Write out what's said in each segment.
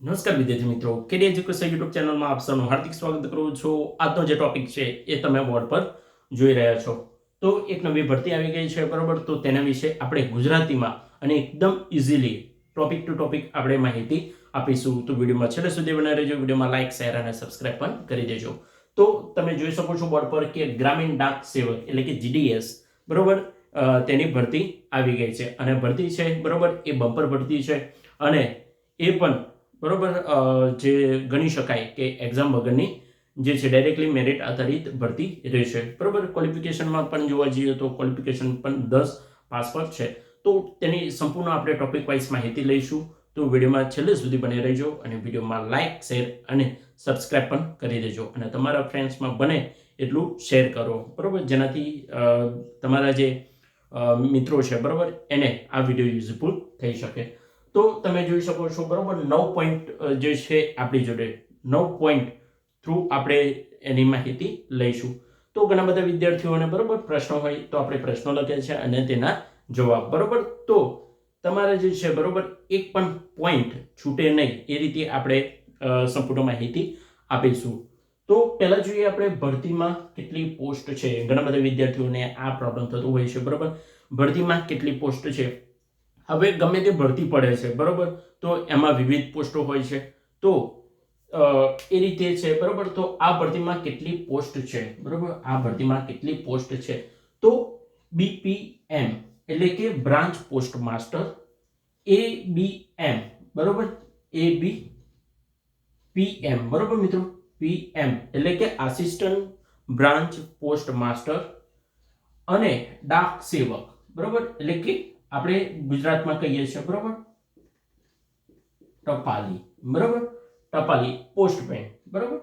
નમસ્કાર વિદ્યાર્થી મિત્રો. કેડી એજ્યુકેશન યુટ્યુબ ચેનલમાં આપ સૌનું હાર્દિક સ્વાગત કરું છું. આજનો જે ટોપિક છે એ તમે બોર્ડ પર જોઈ રહ્યા છો. તો એક નવી ભરતી આવી ગઈ છે, બરાબર? તો તેના વિશે આપણે ગુજરાતીમાં અને એકદમ ઇઝીલી ટોપિક ટુ ટોપિક આપણે માહિતી આપીશું. તો વિડીયોમાં છેલ્લે સુધી બનાવી રહેજો. વિડીયોમાં લાઇક શેર અને સબસ્ક્રાઇબ પણ કરી દેજો. તો તમે જોઈ શકો છો બોર્ડ પર કે ગ્રામીણ ડાક સેવક એટલે કે જીડીએસ બરાબર? તેની ભરતી આવી ગઈ છે. અને ભરતી છે, બરાબર? એ બમ્પર ભરતી છે. અને એ પણ બરોબર? જે ગણી શકાય કે એક્ઝામ વગરની જે છે ડાયરેક્ટલી મેરિટ આધારિત ભરતી રહેશે. બરોબર? ક્વોલિફિકેશનમાં પણ જોવા જઈએ તો ક્વોલિફિકેશન પણ દસ પાસ પર છે. તો તેની સંપૂર્ણ આપણે ટોપિક વાઇઝ માહિતી લઈશું. તો વિડીયોમાં છેલ્લે સુધી બની રહેજો અને વિડીયોમાં લાઇક શેર અને સબસ્ક્રાઇબ પણ કરી દેજો. અને તમારા ફ્રેન્ડ્સમાં બને એટલું શેર કરો. બરાબર? જેનાથી તમારા જે મિત્રો છે, બરાબર? એને આ વીડિયો યુઝફુલ થઈ શકે. તો તમે જોઈ શકો છો, બરાબર? નવ પોઈન્ટ જે છે આપણી જોડે, નવ પોઈન્ટ થ્રુ આપણે એની માહિતી લઈશું. તો ઘણા બધા વિદ્યાર્થીઓને બરાબર પ્રશ્નો હોય તો આપણે પ્રશ્નો લખ્યા છે અને તેના જવાબ, બરાબર? તો તમારે જે છે, બરાબર, એક પણ પોઈન્ટ છૂટે નહીં. એ રીતે આપણે સંપૂર્ણ માહિતી આપીશું. તો પહેલાં જોઈએ આપણે ભરતીમાં કેટલી પોસ્ટ છે. ઘણા બધા વિદ્યાર્થીઓને આ પ્રોબ્લેમ થતો હોય છે, બરાબર? ભરતીમાં કેટલી પોસ્ટ છે? હવે ગમે તે ભરતી પડે છે, બરાબર? તો એમાં વિવિધ પોસ્ટો હોય છે. તો એ રીતે છે, બરાબર? તો આ ભરતીમાં કેટલી પોસ્ટ છે, બરાબર? આ ભરતીમાં કેટલી પોસ્ટ છે? તો બીપીએમ એટલે કે branch post master A B M બરાબર? એ બી પીએમ બરાબર મિત્રો? પીએમ એટલે કે આસિસ્ટન્ટ બ્રાન્ચ પોસ્ટ માસ્ટર અને ડાક સેવક, બરાબર? એટલે કે આપણે ગુજરાતમાં કહીએ છીએ, બરોબર? ટપાલી બરોબર? ટપાલી પોસ્ટમેન બરોબર?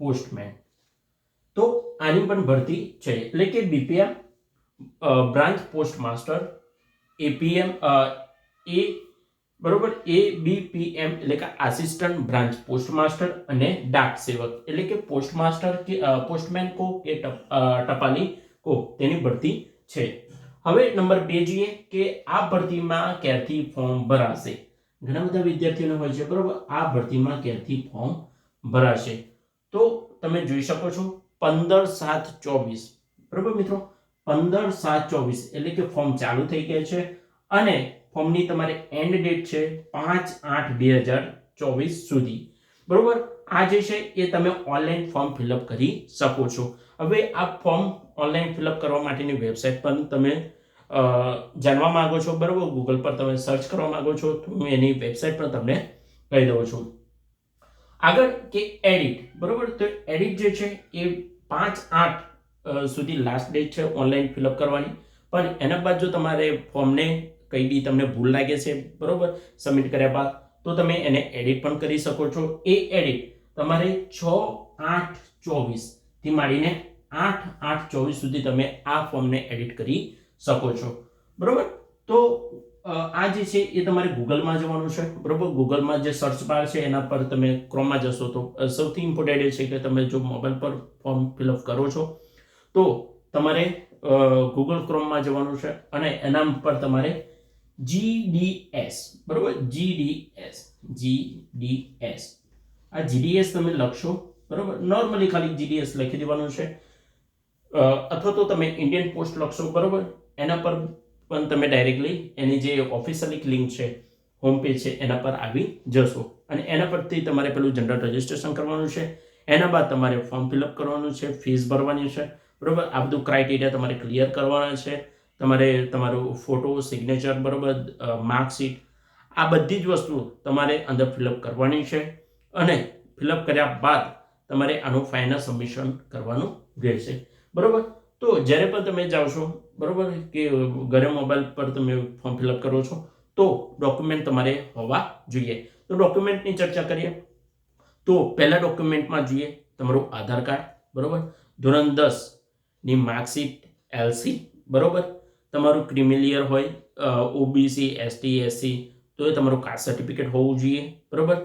પોસ્ટમેન તો આની પણ ભરતી છે. એટલે કે BPM branch post master APM એ બરોબર? એ બીપીએમ એટલે કે આસિસ્ટન્ટ બ્રાન્ચ પોસ્ટમાસ્ટર અને ડાક સેવક. એટલે કે પોસ્ટમાસ્ટર કે પોસ્ટમેન કો કે ટપ- ટપાલી કો, તેની ભરતી છે. હવે નંબર બે જોઈએ કે આ ભરતીમાં ક્યારથી ફોર્મ ભરાશે? ઘણા બધા વિદ્યાર્થીઓને હોય છે, બરોબર? આ ભરતીમાં ક્યારથી ફોર્મ ભરાશે? તો તમે જોઈ શકો છો, પંદર સાત ચોવીસ. બરોબર મિત્રો? પંદર સાત ચોવીસ એટલે કે ફોર્મ ચાલુ થઈ ગયા છે અને ફોર્મની તમારે એન્ડ ડેટ છે પાંચ આઠ બે હજાર ચોવીસ સુધી. બરોબર? આ જે છે એ તમે ઓનલાઈન ફોર્મ ફિલઅપ કરી શકો છો. હવે આ ફોર્મ ઓનલાઈન ફિલઅપ કરવા માટેની વેબસાઇટ પણ તમે જાણવા માંગો છો, બરોબર? ગૂગલ પર તમે સર્ચ કરવા માંગો છો, તો હું એની વેબસાઇટ પણ તમને કહી દઉં છું. આગળ કે એડિટ બરોબર? તો એડિટ જે છે એ પાંચ આઠ સુધી લાસ્ટ ડેટ છે ઓનલાઈન ફિલઅપ કરવાની. પણ એના બાદ જો તમારે ફોર્મને કંઈ બી તમને ભૂલ લાગે છે, બરોબર? સબમિટ કર્યા બાદ તો તમે એને એડિટ પણ કરી શકો છો. એ એડિટ તમારે છ આઠ ચોવીસથી માંડીને આઠ આઠ ચોવીસ સુધી તમે આ ફોર્મને એડિટ કરી શકો છો. બરોબર? તો આ જે છે એ તમારે ગૂગલમાં જવાનું છે. બરોબર? ગૂગલમાં જે સર્ચ બાર છે એના પર તમે ક્રોમમાં જશો તો સૌથી ઇમ્પોર્ટન્ટ એ છે કે તમે જો મોબાઈલ પર ફોર્મ ફિલઅપ કરો છો, તો તમારે ગૂગલ ક્રોમમાં જવાનું છે અને એના પર તમારે જીડીએસ બરોબર? જીડીએસ જીડીએસ આ જીડીએસ તમે લખશો, બરોબર? નોર્મલી ખાલી જીડીએસ લખી દેવાનું છે. અથવા તો તમે ઇન્ડિયન પોસ્ટ લખશો, બરોબર? એના પર પણ તમે ડાયરેક્ટલી એની જે ઓફિશિયલી લિંક છે હોમ પેજ છે, એના પર આવી જશો. અને એના પરથી તમારે પેલું જનરલ રજિસ્ટ્રેશન કરવાનું છે. એના બાદ તમારે ફોર્મ ફિલઅપ કરવાનું છે ફીસ ભરવાની છે. બરોબર? આ બધું ક્રાઇટેરિયા તમારે ક્લિયર કરવાના છે. તમારે તમારું ફોટો સિગ્નેચર બરાબર માર્કશીટ આ બધી જ વસ્તુ તમારે અંદર ફિલઅપ કરવાની છે અને ફિલઅપ કર્યા બાદ તમારે આનું ફાઇનલ સબમિશન કરવાનું રહેશે. બરાબર? તો જ્યારે પણ તમે જાઓ છો, બરાબર? કે ઘરે મોબાઈલ પર તમે ફોર્મ ફિલઅપ કરો છો, તો ડોક્યુમેન્ટ તમારે હોવા જોઈએ. તો ડોક્યુમેન્ટની ચર્ચા કરીએ. તો પહેલા ડોક્યુમેન્ટમાં જોઈએ તમારું આધાર કાર્ડ, બરાબર? ધોરણ દસની માર્કશીટ એલસી બરોબર? તમારું ક્રિમિલિયર હોય ઓબીસી એસટી એસસી તો એ તમારું કાસ્ટ સર્ટિફિકેટ હોવું જોઈએ, બરાબર?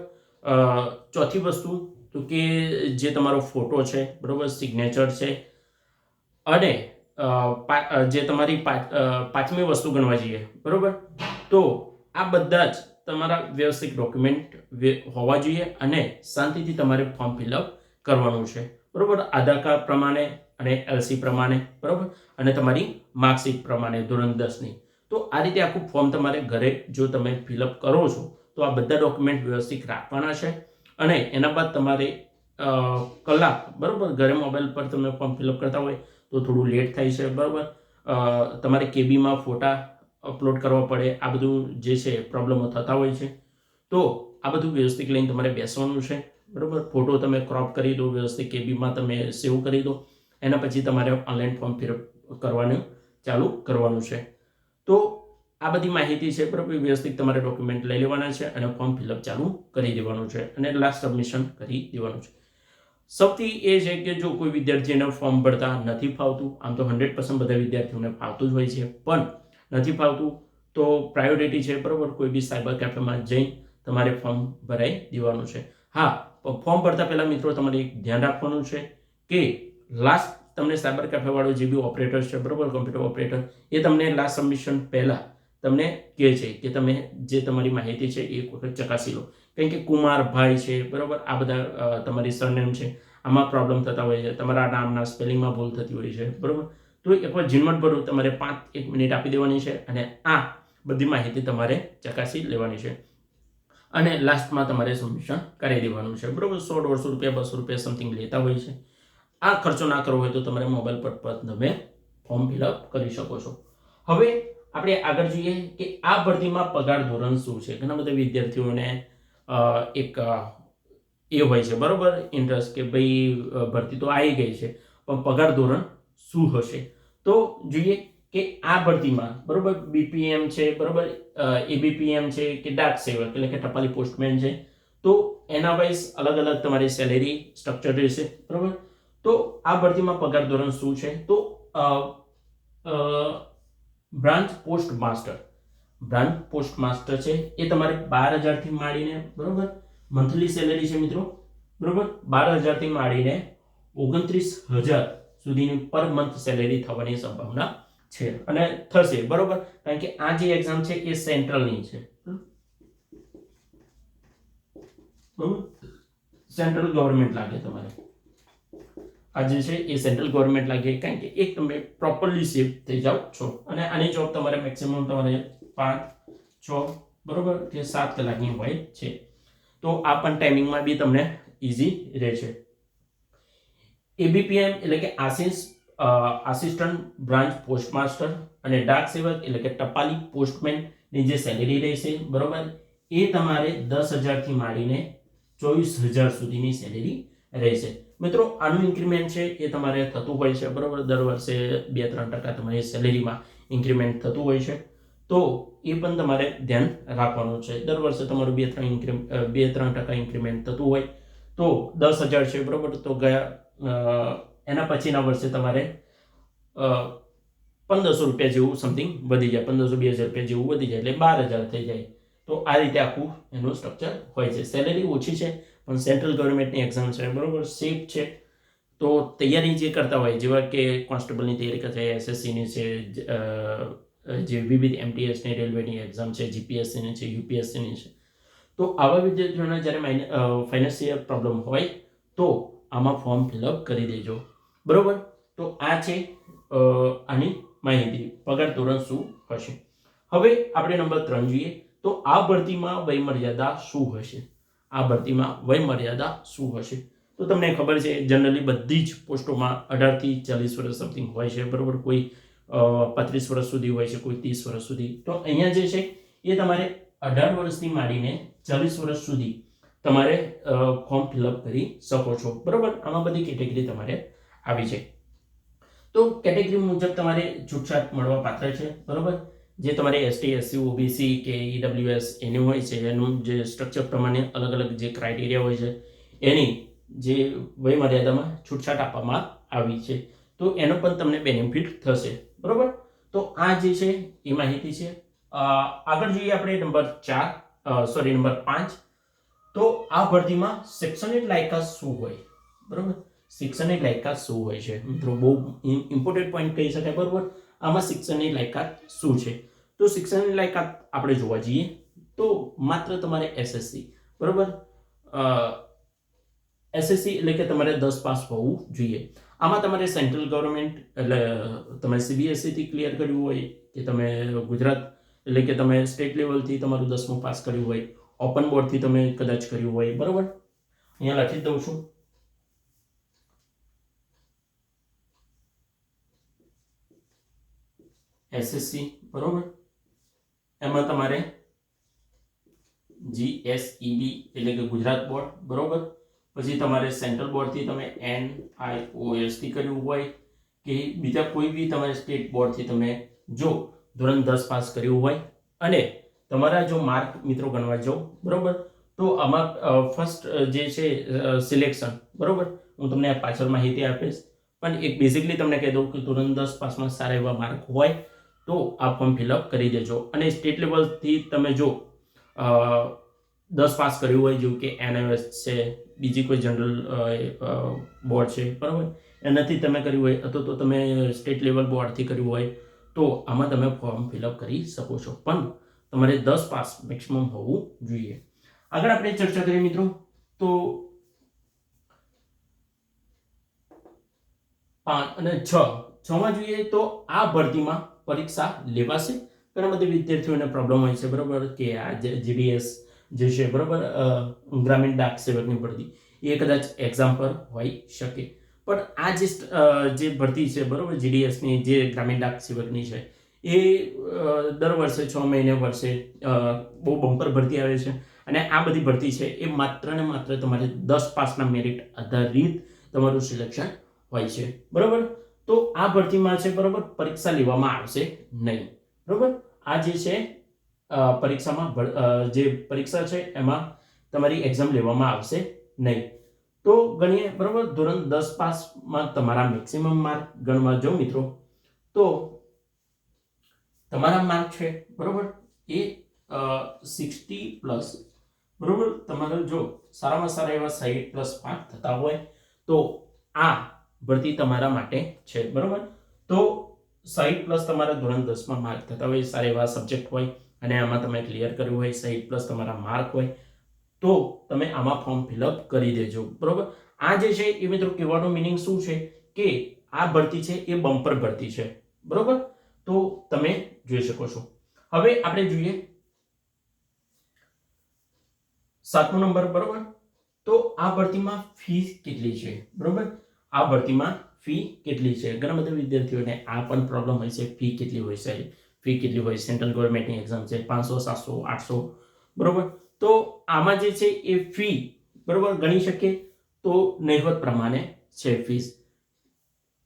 ચોથી વસ્તુ, તો કે જે તમારો ફોટો છે, બરાબર સિગ્નેચર છે, અને જે તમારી પાંચમી વસ્તુ ગણવા જોઈએ, બરોબર? તો આ બધા જ તમારા વ્યવસ્થિત ડોક્યુમેન્ટ હોવા જોઈએ અને શાંતિથી તમારે ફોર્મ ફિલઅપ કરવાનું છે, બરાબર? આધાર કાર્ડ પ્રમાણે અને એલસી પ્રમાણે, બરાબર? અને તમારી માર્કશીટ પ્રમાણે, ધોરણ દસની. તો આ રીતે આખું ફોર્મ તમારે ઘરે જો તમે ફિલઅપ કરો છો, તો આ બધા ડોક્યુમેન્ટ વ્યવસ્થિત રાખવાના છે. અને એના બાદ તમારે કલાક, બરાબર? ઘરે મોબાઈલ પર તમે ફોર્મ ફિલઅપ કરતા હોય, તો થોડું લેટ થાય છે, બરાબર? તમારે કેબીમાં ફોટા અપલોડ કરવા પડે, આ બધું જે છે, પ્રોબ્લેમો થતા હોય છે. તો આ બધું વ્યવસ્થિત લઈને તમારે બેસવાનું છે, બરાબર? ફોટો તમે ક્રોપ કરી દો, વ્યવસ્થિત કેબીમાં તમે સેવ કરી દો. એના પછી તમારે ઓનલાઈન ફોર્મ ફિલઅપ કરવાનું ચાલુ કરવાનું છે. તો આ બધી માહિતી છે બરાબર વ્યવસ્થિત તમારે ડોક્યુમેન્ટ લઈ લેવાના છે અને ફોર્મ ફિલઅપ ચાલુ કરી દેવાનું છે અને લાસ્ટ સબમિશન કરી દેવાનું છે. સૌથી એ છે કે જો કોઈ વિદ્યાર્થીને ફોર્મ ભરતા નથી ફાવતું, આમ તો હંડ્રેડ પર્સન્ટ બધા વિદ્યાર્થીઓને ફાવતું જ હોય છે, પણ નથી ફાવતું, તો પ્રાયોરિટી છે બરાબર, કોઈ બી સાયબર કેફેમાં જઈ તમારે ફોર્મ ભરાઈ દેવાનું છે. હા ફોર્મ ભરતા પહેલાં મિત્રો તમારે એક ધ્યાન રાખવાનું છે કે લાસ્ટ તમને સાયબર કેફેવાળો જે બી ઓપરેટર છે, બરાબર કોમ્પ્યુટર ઓપરેટર એ તમને લાસ્ટ સબમિશન પહેલાં તમને કહે છે કે તમે જે તમારી માહિતી છે એ વખત ચકાસી લો. કારણ કે કુમારભાઈ છે, બરાબર, આ બધા તમારી સરનેમ છે, આમાં પ્રોબ્લેમ થતા હોય છે, તમારા નામના સ્પેલિંગમાં ભૂલ થતી હોય છે, બરાબર. તો એકવાર ઝીણવટ ભરું, તમારે પાંચ, એક મિનિટ આપી દેવાની છે અને આ બધી માહિતી તમારે ચકાસી લેવાની છે. અને લાસ્ટમાં તમારે સબમિશન કરી દેવાનું છે, બરાબર. સો, દોઢસો રૂપિયા, બસો રૂપિયા સમથિંગ લેતા હોય છે. આ ખર્ચો ના કરવો હોય તો તમારે મોબાઈલ પર પણ તમે ફોર્મ ફિલઅપ કરી શકો છો. હવે આપણે આગળ જોઈએ કે આ ભરતીમાં પગાર ધોરણ શું છે? ઘણા બધા વિદ્યાર્થીઓને એક એ હોય છે, બરાબર? ઇન્ટરેસ્ટ કે ભાઈ ભરતી તો આવી ગઈ છે, પણ પગાર ધોરણ શું હશે? તો જોઈએ કે આ ભરતીમાં, બરાબર? બીપીએમ છે, બરાબર? એબીપીએમ છે કે ડાક સેવક, એટલે કે ટપાલી પોસ્ટમેન છે, તો એના વાઇઝ અલગ અલગ તમારી સેલેરી સ્ટ્રક્ચર રહેશે, બરોબર? તો આ ભરતીમાં પગાર ધોરણ શું છે? તો branch post master branch post master છે, એ તમારે બાર હજારથી માંડીને, બરોબર? મંથલી સેલેરી છે મિત્રો, બરોબર? બાર હજારથી માંડીને ઓગણત્રીસ હજાર સુધીની પર મંથ સેલેરી થવાની સંભાવના છે અને થશે, બરોબર? કારણ કે આ જે એક્ઝામ છે, એ સેન્ટ્રલની છે. બરોબર? સેન્ટ્રલ ગવર્મેન્ટ લાગે તમારે. આ જે છે એ સેન્ટ્રલ ગવર્મેન્ટ લાગે, કારણ કે એક તમે પ્રોપરલી સેફ થઈ જાઓ, છો. અને આની જોબ તમારે મેક્સિમમ તમારે પાંચ, છ, બરોબર, કે સાત કલાકની હોય છે. તો આ પણ ટાઈમિંગમાં બી તમને ઇઝી રહેશે. એબીપીએમ એટલે કે આસિસ આસિસ્ટન્ટ બ્રાન્ચ પોસ્ટમાસ્ટર અને ડાક સેવક એટલે કે ટપાલી પોસ્ટમેનની જે સેલેરી રહેશે, બરોબર, એ તમારે દસ હજારથી માંડીને ચોવીસ હજાર સુધીની સેલેરી રહેશે. મિત્રો, આનું ઇન્ક્રીમેન્ટ છે એ તમારે થતું હોય છે, બરાબર? દર વર્ષે બે ત્રણ ટકા તમારી સેલેરીમાં ઇન્ક્રીમેન્ટ થતું હોય છે. તો એ પણ તમારે ધ્યાન રાખવાનું છે. દર વર્ષે તમારું બે ત્રણ ઇન્ક્રી બે ત્રણ ટકા ઇન્ક્રીમેન્ટ થતું હોય. તો દસ હજાર છે, બરાબર? તો ગયા એના પછીના વર્ષે તમારે પંદરસો રૂપિયા જેવું સમથિંગ વધી જાય. પંદરસો, બે હજાર રૂપિયા જેવું વધી જાય. એટલે બાર હજાર થઈ જાય. તો આ રીતે આખું એનું સ્ટ્રક્ચર હોય છે. સેલેરી ઓછી છે પણ સેન્ટ્રલ ગવર્મેન્ટની એક્ઝામ છે, બરાબર? સેફ છે. તો તૈયારી જે કરતા હોય, જેવા કે કોન્સ્ટેબલની તૈયારી કરતા હોય, એસએસસીની છે, જે વિવિધ એમટીએસની રેલવેની એક્ઝામ છે જીપીએસસીની છે યુપીએસસીની છે. તો આવા વિદ્યાર્થીઓને જ્યારે ફાઇનાન્શિયલ પ્રોબ્લેમ હોય, તો આમાં ફોર્મ ફિલઅપ કરી દેજો. બરાબર? તો આ છે આની માહિતી. પગાર ધોરણ શું હશે? હવે આપણે નંબર ત્રણ જોઈએ. તો આ ભરતીમાં વયમર્યાદા શું હશે? આ ભરતીમાં વયમર્યાદા શું હશે? તો તમને ખબર છે જનરલી બધી જ પોસ્ટોમાં અઢારથી ચાલીસ વર્ષ સમથિંગ હોય છે, બરાબર? કોઈ પાંત્રીસ વર્ષ સુધી હોય છે, કોઈ ત્રીસ વર્ષ સુધી. તો અહીંયા જે છે, એ તમારે અઢાર વર્ષથી માંડીને ચાલીસ વર્ષ સુધી તમારે ફોર્મ ફિલઅપ કરી શકો છો. બરાબર? આમાં બધી કેટેગરી તમારે આવી છે. તો કેટેગરી મુજબ તમારે છૂટછાટ મળવા પાત્ર છે, બરોબર? જે તમારે એસટી એસસી ઓબીસી કે ઈડબ્લ્યુએસ એનું હોય છે, એનું જે સ્ટ્રક્ચર પ્રમાણે અલગ અલગ જે ક્રાઇટેરિયા હોય છે, એની જે વયમર્યાદામાં છૂટછાટ આપવામાં આવી છે. તો એનો પણ તમને બેનિફિટ થશે. બરાબર? તો આ જે છે, એ માહિતી છે. આગળ જોઈએ આપણે નંબર ચાર સોરી નંબર પાંચ. તો આ ભરતીમાં શૈક્ષણિક લાયકાત શું હોય? બરાબર? શિક્ષણની લાયકાત શું હોય છે? મિત્રો, બહુ ઇમ્પોર્ટન્ટ પોઈન્ટ કહી શકાય. બરોબર? આમાં શિક્ષણની લાયકાત શું છે? તો શિક્ષણની લાયકાત આપણે જોવા જઈએ તો માત્ર તમારે એસએસસી બરાબર? એસએસસી એટલે કે તમારે દસ પાસ હોવું જોઈએ. આમાં તમારે સેન્ટ્રલ ગવર્મેન્ટ એટલે તમે સીબીએસઈથી ક્લિયર કર્યું હોય, કે તમે ગુજરાત એટલે કે તમે સ્ટેટ લેવલથી તમારું દસમું પાસ કર્યું હોય, ઓપન બોર્ડથી તમે કદાચ કર્યું હોય, બરાબર? અહીંયા લખી દઉં છું. એસએસસી બરોબર? એમાં તમારે જીએસઈબી એટલે કે ગુજરાત બોર્ડ, બરોબર? પછી તમારે સેન્ટ્રલ બોર્ડથી તમે એન આઈ ઓ એસથી કર્યું હોય કે બીજા કોઈ બી તમારે સ્ટેટ બોર્ડથી તમે જો ધોરણ દસ પાસ કર્યું હોય અને તમારા જો માર્ક મિત્રો ગણવા જાઓ, બરોબર? તો આમાં ફર્સ્ટ જે છે સિલેક્શન બરોબર? હું તમને પાછળ માહિતી આપીશ. પણ એક બેઝિકલી તમને કહી દઉં કે ધોરણ દસ પાસમાં સારા એવા માર્ક હોય તો આ ફોર્મ ફિલઅપ કરી દેજો. અને સ્ટેટ લેવલથી તમે જો દસ પાસ કર્યું હોય, જેવું કે એનએમએસ છે, બીજી કોઈ જનરલ બોર્ડ છે, બરાબર? એનાથી તમે કર્યું હોય, અથવા તો તમે સ્ટેટ લેવલ બોર્ડથી કર્યું હોય, તો આમાં તમે ફોર્મ ફિલઅપ કરી શકો છો. પણ તમારે દસ પાસ મેક્સિમમ હોવું જોઈએ. આગળ આપણે ચર્ચા કરીએ મિત્રો. તો પાંચ અને છ. છમાં જોઈએ તો આ ભરતીમાં પરીક્ષા લેવાશે. ઘણા બધા વિદ્યાર્થીઓને પ્રોબ્લેમ હોય છે, બરાબર? કે આ જીડીએસ જે છે, બરાબર? ગ્રામીણ ડાક સેવકની ભરતી. એ કદાચ એક્ઝામ પર હોઈ શકે. પણ આ જે ભરતી છે, બરાબર? જીડીએસની જે ગ્રામીણ ડાક સેવકની છે, એ દર વર્ષે છ મહિને વર્ષે બહુ બમ્પર ભરતી આવે છે. અને આ બધી ભરતી છે, એ માત્ર ને માત્ર તમારે દસ પાસના મેરિટ આધારિત તમારું સિલેક્શન હોય છે. બરાબર? તો આ ભરતીમાં છે બરાબર પરીક્ષા લેવામાં આવશે નહીં. બરાબર? આ જે છે પરીક્ષામાં જે પરીક્ષા છે એમાં તમારી એક્ઝામ લેવામાં આવશે નહીં. તો ગણીએ, બરાબર? ધોરણ દસ પાસમાં તમારા મેક્સિમમ માર્ક ગણવા જો મિત્રો. તો તમારા માર્ક છે, બરાબર? એ સિક્સટી પ્લસ બરાબર? તમારો જો સારામાં સારા એવા સાહીઠ પ્લસ માર્ક થતા હોય, તો આ ભરતી તમારા માટે છે, બરાબર? તો સાઈઠ પ્લસ તમારા ધોરણ દસમાં માર્ક થતા હોય સારા એવા સબ્જેક્ટ હોય, અને આમાં તમે ક્લિયર કર્યું હોય સાઈઠ પ્લસ તમારા માર્ક હોય, તો તમે આમાં ફોર્મ ફિલઅપ કરી દેજો, બરાબર? આ જે છે, એ મિત્રો કહેવાનો મિનિંગ શું છે? કે આ ભરતી છે, એ બમ્પર ભરતી છે, બરાબર? તો તમે જોઈ શકો છો. હવે આપણે જોઈએ સાતમો નંબર, બરાબર? તો આ ભરતીમાં ફી કેટલી છે, બરાબર? આ ભરતીમાં ફી કેટલી છે? ઘણા બધા વિદ્યાર્થીઓને આ પણ પ્રોબ્લેમ હોય છે. ફી કેટલી હોય છે? ફી કેટલી હોય? સેન્ટ્રલ ગવર્મેન્ટની એક્ઝામ છે. પાંચસો, સાતસો, આઠસો. બરાબર? તો આમાં જે છે એ ફી બરાબર, ગણી શકીએ તો નહિવત પ્રમાણે છે ફીસ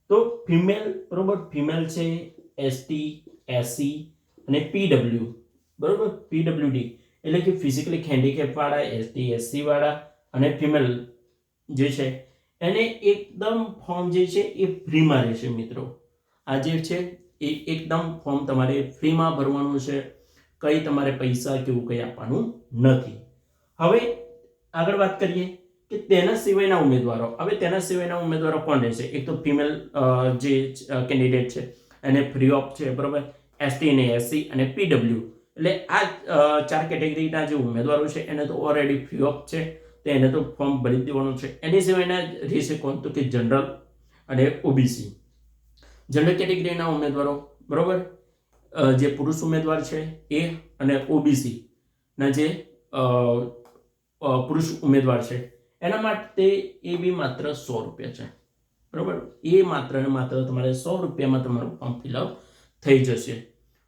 તો ફિમેલ બરાબર ફિમેલ છે એસટી એસસી અને પીડબ્લ્યુ બરાબર? પીડબ્લ્યુડી એટલે કે ફિઝિકલી હેન્ડીકેપવાળા એસટી એસસીવાળા અને ફિમેલ જે છે એને એકદમ ફોર્મ જે છે એ ફ્રીમાં રહેશે મિત્રો. આ જે છે એ એકદમ ફોર્મ તમારે ફ્રીમાં ભરવાનું છે. કંઈ તમારે પૈસા કે કંઈ આપવાનું નથી. હવે આગળ વાત કરીએ કે તેના સિવાયના ઉમેદવારો. હવે તેના સિવાયના ઉમેદવારો કોણ રહેશે? એક તો ફિમેલ જે કેન્ડિડેટ છે, એને ફ્રી ઓફ છે, બરાબર? એસટી અને એસસી અને પીડબ્લ્યુ એટલે આ ચાર કેટેગરીના જે ઉમેદવારો છે, એને તો ઓલરેડી ફ્રી ઓફ છે. એને તો ફોર્મ ભરી દેવાનું છે. એની સિવાયના રહેશે કોણ? તો કે જનરલ અને ઓબીસી જનરલ કેટેગરીના ઉમેદવારો, બરાબર? જે પુરુષ ઉમેદવાર છે, એ અને ઓબીસી ના જે પુરુષ ઉમેદવાર છે, એના માટે એ બી માત્ર સો રૂપિયા છે. બરાબર? એ માત્ર ને માત્ર તમારે સો રૂપિયામાં તમારું ફોર્મ ફિલઅપ થઈ જશે.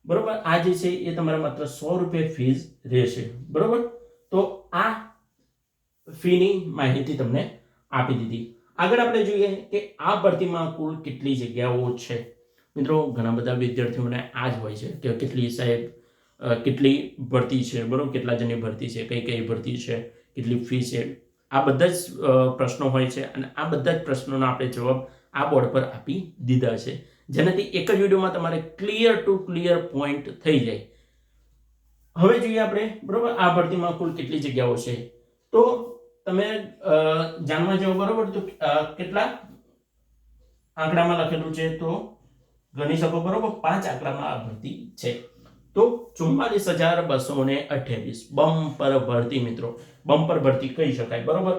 બરાબર? આ જે છે, એ તમારે માત્ર સો રૂપિયા ફીસ રહેશે. બરાબર? તો આ ફીની માહિતી તમને આપી દીધી. આગળ આપણે જોઈએ કે આ ભરતીમાં કુલ કેટલી જગ્યાઓ છે. મિત્રો, ઘણા બધા વિદ્યાર્થીઓને આ જ હોય છે કે કેટલી સાહેબ કેટલી ભરતી છે, બરાબર? કેટલા જણની ભરતી છે, કઈ કઈ ભરતી છે, કેટલી ફી છે. આ બધા જ પ્રશ્નો હોય છે અને આ બધા જ પ્રશ્નોના આપણે જવાબ આ બોર્ડ પર આપી દીધા છે. જેનાથી એક જ વિડીયોમાં તમારે ક્લિયર ટુ ક્લિયર પોઈન્ટ થઈ જાય. હવે જોઈએ આપણે, બરાબર? આ ભરતીમાં કુલ કેટલી જગ્યાઓ છે? તો તમે જાણવા જાઓ બરાબર તો કેટલા આંકડામાં લખેલું છે તો ગણી શકો બરોબર? પાંચ આંકડામાં આ ભરતી છે. તો ચુમ્માલીસ હજાર બસો ને અઠ્યાવીસ. બમ્પર ભરતી મિત્રો. બમ્પર ભરતી કહી શકાય, બરોબર?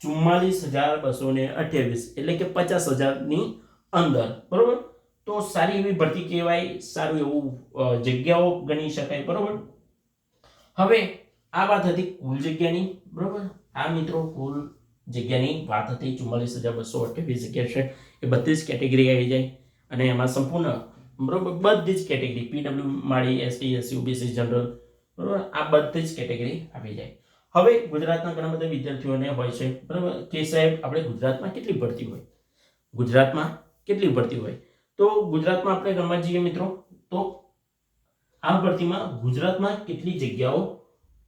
ચુમ્માલીસ હજાર બસો ને અઠ્યાવીસ એટલે કે પચાસ હજારની અંદર, બરોબર? તો સારી એવી ભરતી કહેવાય, સારું એવું જગ્યાઓ ગણી શકાય, બરોબર? હવે આ વાત હતી કુલ જગ્યાની, બરોબર? આ મિત્રો, કુલ જગ્યાની વાત હતી ચુમ્માલીસ હજાર બસો અઠ્યાવીસ જગ્યા છે, એ બધી જ કેટેગરી આવી જાય. અને એમાં સંપૂર્ણ બરોબર બધી જ કેટેગરી પીડબ્લ્યુ માળી એસટી એસસી ઓબીસી જનરલ બરોબર, આ બધી જ કેટેગરી આવી જાય. હવે ગુજરાતના ઘણા બધા વિદ્યાર્થીઓને હોય છે, બરાબર, કે સાહેબ, આપણે ગુજરાતમાં કેટલી ભરતી હોય? ગુજરાતમાં કેટલી ભરતી હોય? તો ગુજરાતમાં આપણે ગણવા જઈએ મિત્રો, તો આ ભરતીમાં ગુજરાતમાં કેટલી જગ્યાઓ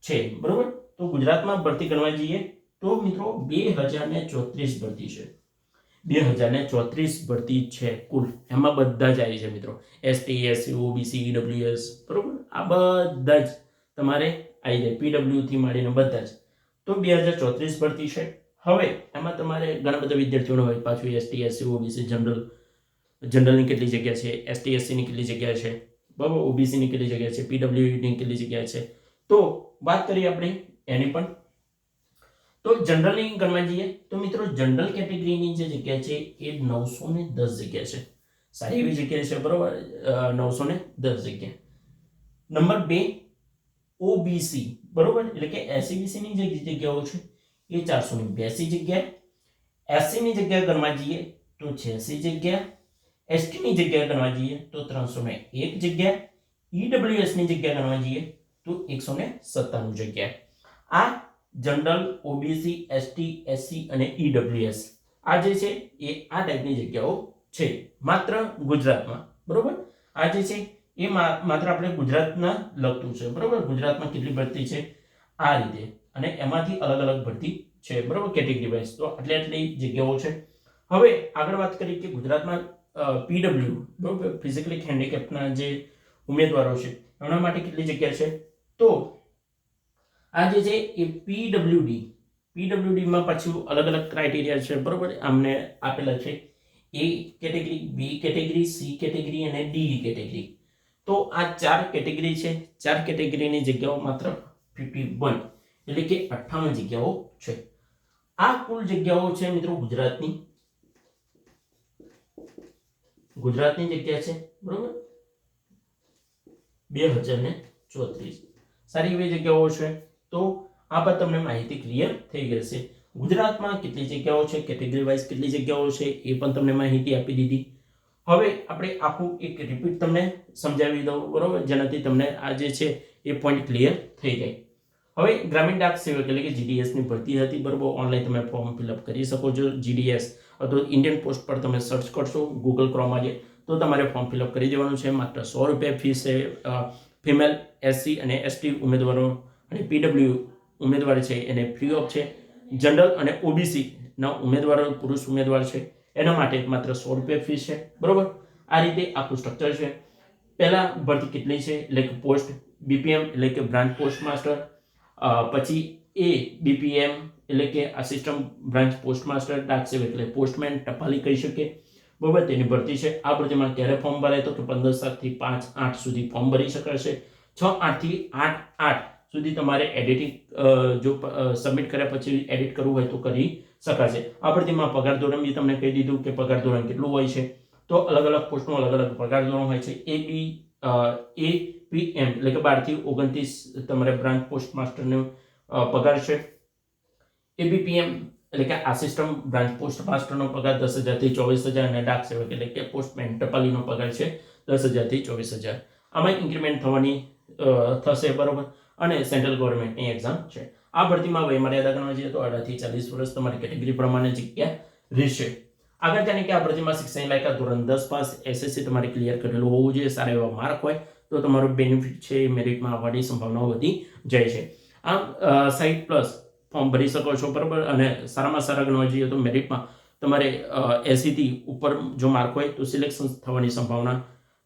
છે, બરોબર? તો ગુજરાતમાં ભરતી કરવા જઈએ તો મિત્રો બે હજાર ને ચોત્રીસ ભરતી છે. બે હજાર ને ચોત્રીસ ભરતી છે કુલ. એમાં બધા જ આવી છે મિત્રો. એસટી એસસી ઓબીસી ઈડબ્લ્યુએસ બરોબર? આ બધા જ તમારે આવી જાય. પીડબ્લ્યુથી માંડીને બધા જ. તો બે હજાર ચોત્રીસ ભરતી છે. હવે એમાં તમારે ઘણા બધા વિદ્યાર્થીઓને હોય. પાછું એસટી એસસી ઓબીસી જનરલ જનરલની કેટલી જગ્યા છે? એસટી એસસીની કેટલી જગ્યા છે? બરાબર? ઓબીસીની કેટલી જગ્યા છે? પીડબ્લ્યુની કેટલી જગ્યા છે? તો વાત કરીએ આપણે એની પણ. તો જનરલની ગણવા જઈએ, તો મિત્રો જનરલ કેટેગરીની જે જગ્યા છે, એ નવસો ને દસ જગ્યા છે. સારી એવી જગ્યા છે, બરોબર? નવસો ને દસ જગ્યા. નંબર બે, ઓબીસી, બરોબર? એટલે કે એસીબીસીની જે જગ્યાઓ છે, એ ચારસો ને બ્યાસી જગ્યા. એસસીની જગ્યા ગણવા જઈએ, તો છ્યાસી જગ્યા. એસટીની જગ્યા ગણવા જઈએ, તો ત્રણસો ને એક જગ્યા. ઈડબ્લ્યુએસની જગ્યા ગણવા જઈએ, તો એકસો ને સત્તાણું જગ્યા. આ જનરલ ઓબીસી, એસટી, એસસી અને ઈડબ્લ્યુએસ. આ જે છે એ આ ટાઈપની જગ્યાઓ છે. માત્ર ગુજરાતમાં, બરોબર? આ જે છે એ માત્ર આપણે ગુજરાતના લગતું છે, બરોબર? ગુજરાતમાં કેટલી ભરતી છે? આ રીતે. અને એમાંથી અલગ અલગ ભરતી છે, બરોબર? Category wise. તો આટલી આટલી જગ્યાઓ છે. હવે આગળ વાત કરીએ કે ગુજરાતમાં પીડબ્લ્યુ બરોબર? ફિઝિકલી હેન્ડીકેપના જે ઉમેદવારો છે, એમના માટે કેટલી જગ્યા છે? તો આ જે છે એ પીડબ્લ્યુડી પીડબ્લ્યુડીમાં પાછું અલગ અલગ ક્રાઇટેરિયા છે, બરોબર? અમને આપેલા છે A category B category C category અને ડી કેટેગરી તો આ ચાર કેટેગરી છે. ચાર કેટેગરીની જગ્યાઓ માત્ર ફિફ્ટી વન એટલે કે અઠ્ઠાવન જગ્યાઓ છે. આ કુલ જગ્યાઓ છે મિત્રો ગુજરાતની. ગુજરાતની જગ્યા છે, બરોબર? બે હજાર ને ચોત્રીસ. સારી એવી જગ્યાઓ છે. તો આ પર તમને માહિતી ક્લિયર થઈ ગઈ છે ગુજરાતમાં કેટલી જગ્યાઓ છે કેટેગરી વાઇઝ કેટલી જગ્યાઓ છે, એ પણ તમને માહિતી આપી દીધી. હવે આપણે આખું એક રિપીટ તમને સમજાવી દઉં, બરોબર? જેનાથી તમને આ જે છે, એ પોઈન્ટ ક્લિયર થઈ જાય. હવે ગ્રામીણ ડાક સેવક એટલે કે જીડીએસની ભરતી હતી, બરોબર? ઓનલાઈન તમે ફોર્મ ફિલઅપ કરી શકો છો જીડીએસ અથવા ઇન્ડિયન પોસ્ટ પર તમે સર્ચ કરશો ગૂગલ ક્રોમમાં જે તો તમારે ફોર્મ ફિલઅપ કરી દેવાનું છે. માત્ર સો રૂપિયા ફી છે ફિમેલ એસસી અને એસટી ઉમેદવારો અને પીડબ્લ્યુ ઉમેદવાર છે, એને ફ્રી ઓફ છે. જનરલ અને ઓબીસીના ઉમેદવારો, પુરુષ ઉમેદવાર છે. એના માટે માત્ર સો રૂપિયા ફી છે. બરોબર? આ રીતે આખું સ્ટ્રક્ચર છે. પહેલાં ભરતી કેટલી છે? એટલે કે પોસ્ટ બીપીએમ એટલે કે બ્રાન્ચ પોસ્ટ માસ્ટર પછી એ બીપીએમ એટલે કે આસિસ્ટન્ટ બ્રાન્ચ પોસ્ટ માસ્ટર ડાક સેવક એટલે પોસ્ટમેન ટપાલી કહી શકીએ. બરોબર? તેની ભરતી છે. આ ભરતીમાં ક્યારે ફોર્મ ભરાય તો કે પંદર સાતથી પાંચ આઠ સુધી ફોર્મ ભરી શકાશે છ આઠથી આઠ આઠ સુધી તમારે એડિટિંગ જો સબમિટ કર્યા પછી એડિટ કરવું હોય તો કરી શકાશે. આ તેમાં પગાર ધોરણ બી તમને કહી દીધું કે પગાર ધોરણ કેટલું હોય છે, તો અલગ અલગ પોસ્ટનું અલગ અલગ પગાર ધોરણ હોય છે, એ બી એ પી એમ, એટલે કે બારથી ઓગણત્રીસ તમારે બ્રાન્ચ પોસ્ટ માસ્ટરનો પગાર છે. એબીપીએમ એટલે કે આસિસ્ટન્ટ બ્રાન્ચ પોસ્ટ માસ્ટરનો પગાર દસ હજારથી ચોવીસ હજાર અને ડાક સેવક એટલે કે પોસ્ટમેન ટપાલીનો પગાર છે દસ હજારથી ચોવીસ હજાર. આમાં ઇન્ક્રીમેન્ટ થવાની થશે, બરોબર? અને સેન્ટ્રલ ગવર્મેન્ટની એક્ઝામ છે. આ ભરતીમાં વયમર્યાદા ગણવા જઈએ તો અઢારથી ચાલીસ વર્ષ તમારી કેટેગરી પ્રમાણે જગ્યા રહેશે. આગળ જાણે કે આ ભરતીમાં શિક્ષણ લાયકા ધોરણ દસ પાસ એસએસસી તમારે ક્લિયર કરેલું હોવું જોઈએ, સારા એવા માર્ક હોય તો તમારું બેનિફિટ છે એ મેરિટમાં આવવાની સંભાવનાઓ વધી જાય છે. આમ સાઈટ પ્લસ ફોર્મ ભરી શકો છો, બરાબર? અને સારામાં સારા ગણવા જઈએ તો મેરિટમાં તમારે એસીથી ઉપર જો માર્ક હોય તો સિલેક્શન થવાની સંભાવના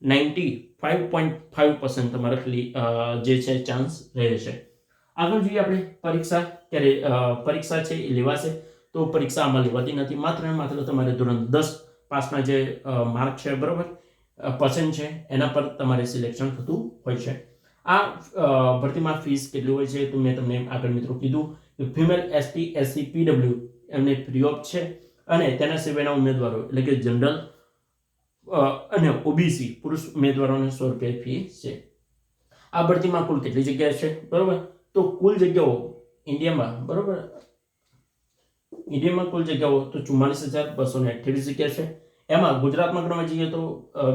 ninety five point five percent તમારે જે છે ચાન્સ રહે છે. આગળ જોઈએ આપણે પરીક્ષા, ક્યારે પરીક્ષા છે એ લેવાશે. તો પરીક્ષા આમાં લેવાતી નથી. માત્ર ને માત્ર તમારે ધોરણ દસ પાસના જે માર્ક છે, બરાબર? પસંદ છે, એના પર તમારે સિલેક્શન થતું હોય છે. આ ભરતીમાં ફીસ કેટલી હોય છે? તો મેં તમને આગળ મિત્રો કીધું કે ફિમેલ એસટી એસસી પીડબ્લ્યુ એમને ફ્રી ઓફ છે. અને તેના સિવાયના ઉમેદવારો, એટલે કે જનરલ અને ઓબીસી, પુરુષ ઉમેદવારોને સો રૂપિયા ફી છે. આ ભરતીમાં કુલ કેટલી જગ્યા છે? બરોબર? તો કુલ જગ્યાઓ ઇન્ડિયામાં, બરોબર? ઇન્ડિયામાં કુલ જગ્યાઓ તો ચુમ્માલીસ હજાર બસો ને અઠ્યાવીસ જગ્યા છે. એમાં ગુજરાતમાં ગણવા જઈએ તો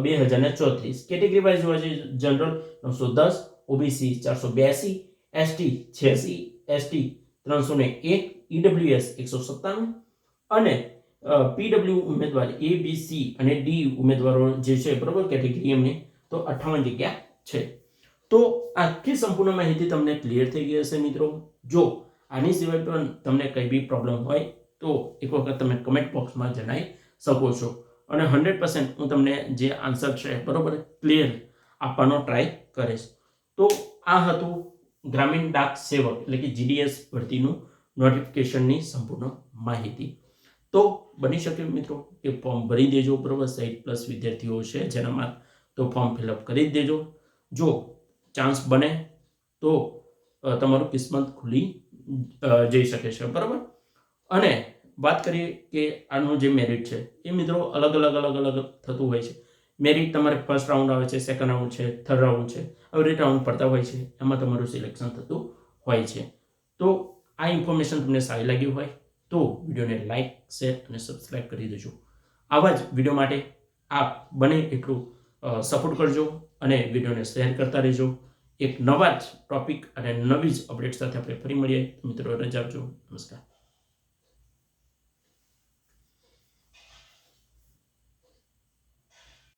બે હજાર ને ચોત્રીસ. કેટેગરી વાઇઝ જોવા જઈએ, જનરલ નવસો દસ, ઓબીસી ચારસો બ્યાસી એસટી છ્યાસી, એસટી ત્રણસો ને એક, ઈડબ્લ્યુએસ એકસો સત્તાણું અને પીડબ્લ્યુ ઉમેદવાર એ, બી, સી અને ડી ઉમેદવારો જે છે, બરોબર, કેટેગરી એમની તો અઠ્ઠાવન જગ્યા છે. તો આખી સંપૂર્ણ માહિતી તમને ક્લિયર થઈ ગઈ હશે મિત્રો. જો આની સિવાય પણ તમને કંઈ બી પ્રોબ્લેમ હોય તો એક વખત તમે કમેન્ટ બોક્સમાં જણાવી શકો છો. અને હંડ્રેડ પર્સન્ટ હું તમને જે આન્સર છે, બરોબર ક્લિયર આપવાનો ટ્રાય કરીશ. તો આ હતું ગ્રામીણ ડાક સેવક, એટલે કે જીડીએસ ભરતીનું નોટિફિકેશનની સંપૂર્ણ માહિતી. તો બની શકે મિત્રો કે ફોર્મ ભરી દેજો, બરાબર? સાઈઠ પ્લસ વિદ્યાર્થીઓ છે જેનામાં તો ફોર્મ ફિલઅપ કરી દેજો. જો ચાન્સ બને તો તમારું કિસ્મત ખુલી જઈ શકે છે, બરાબર? અને વાત કરીએ કે આનું જે મેરિટ છે, એ મિત્રો અલગ અલગ અલગ અલગ થતું હોય છે. મેરિટ તમારે ફર્સ્ટ રાઉન્ડ આવે છે સેકન્ડ રાઉન્ડ છે થર્ડ રાઉન્ડ છે એવરી રાઉન્ડ પડતા હોય છે, એમાં તમારું સિલેક્શન થતું હોય છે. તો આ ઇન્ફોર્મેશન તમને સારી લાગી હોય તો વિડીયોને લાઇક શેર અને સબસ્ક્રાઈબ કરી દેજો. આવા જ વીડિયો માટે આપ બને એટલું સપોર્ટ કરજો અને વિડીયોને શેર કરતા રહેજો. એક નવા જ ટોપિક અને નવી જ અપડેટ સાથે આપણે ફરી મળીએ. મિત્રો, રજા આપજો. નમસ્કાર.